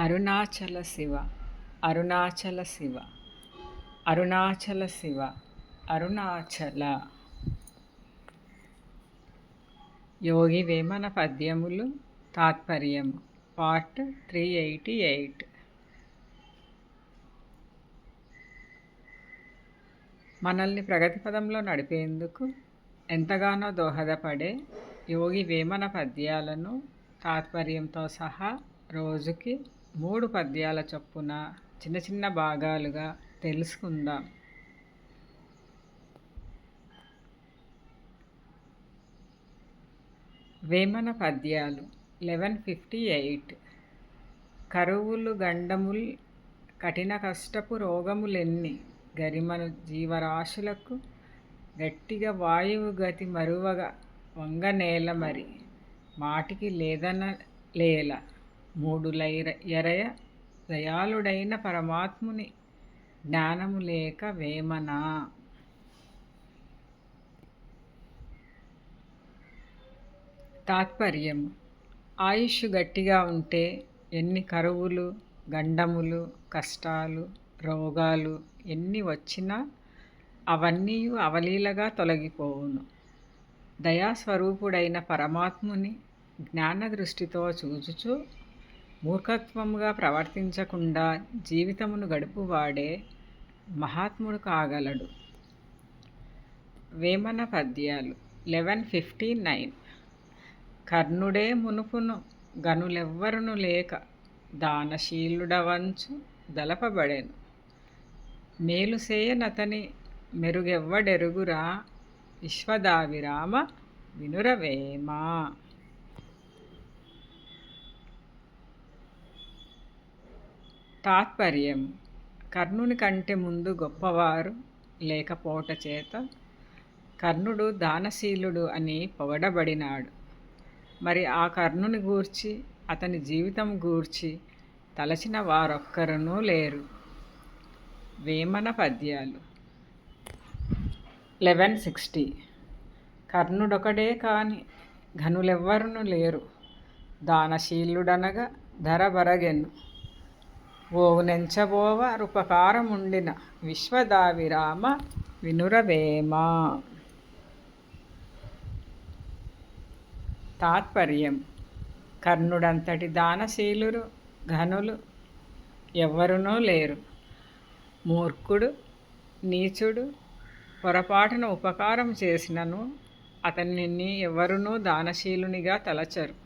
అరుణాచల శివ అరుణాచల శివ అరుణాచల శివ అరుణాచల. యోగి వేమన పద్యములు తాత్పర్యము part three eighty eight. మనల్ని ప్రగతి పదంలో నడిపేందుకు ఎంతగానో దోహదపడే యోగి వేమన పద్యాలను తాత్పర్యంతో సహా రోజుకి మూడు పద్యాల చొప్పున చిన్న చిన్న భాగాలుగా తెలుసుకుందాం. వేమన పద్యాలు లెవెన్ ఫిఫ్టీ ఎయిట్ కరువులు గండముల్ కఠిన కష్టపు రోగములెన్ని గరిమను జీవరాశులకు గట్టిగా వాయువు గతి మరువగా వంగనేల మరి మాటికి లేదన లేల. మూడు లైర ఎరయ దయాళుడైన పరమాత్ముని జ్ఞానము లేక వేమనా? తాత్పర్యం. ఆయుష్ గట్టిగా ఉంటే ఎన్ని కరువులు గండములు కష్టాలు రోగాలు ఎన్ని వచ్చినా అవన్నీ అవలీలగా తొలగిపోవును. దయాస్వరూపుడైన పరమాత్ముని జ్ఞాన దృష్టితో చూచుచు మూర్ఖత్వముగా ప్రవర్తించకుండా జీవితమును గడుపువాడే మహాత్ముడు కాగలడు. వేమన పద్యాలు లెవెన్ ఫిఫ్టీ నైన్. కర్ణుడే మునుపును గనులెవ్వరును లేక దానశీలుడవంచు దలపబడెను. మేలుసేయనతని మెరుగెవ్వడెరుగురా విశ్వదావిరామ వినురవేమా? తాత్పర్యం. కర్ణుని కంటే ముందు గొప్పవారు లేకపోవట చేత కర్ణుడు దానశీలుడు అని పొగడబడినాడు. మరి ఆ కర్ణుని గూర్చి అతని జీవితం గూర్చి తలచిన వారొక్కరునూ లేరు. వేమన పద్యాలు. Eleven sixty. కర్ణుడొకడే కాని ఘనులెవ్వరును లేరు. దానశీలుడనగా ధరబరగెను ఓవునెంచబోవ రూపకారముండిన విశ్వదావిరామ వినురవేమ. తాత్పర్యం. కర్ణుడంతటి దానశీలురు ఘనులు ఎవ్వరునూ లేరు. మూర్ఖుడు నీచుడు పొరపాటున ఉపకారం చేసినను అతనిని ఎవరునూ దానశీలునిగా తలచరు.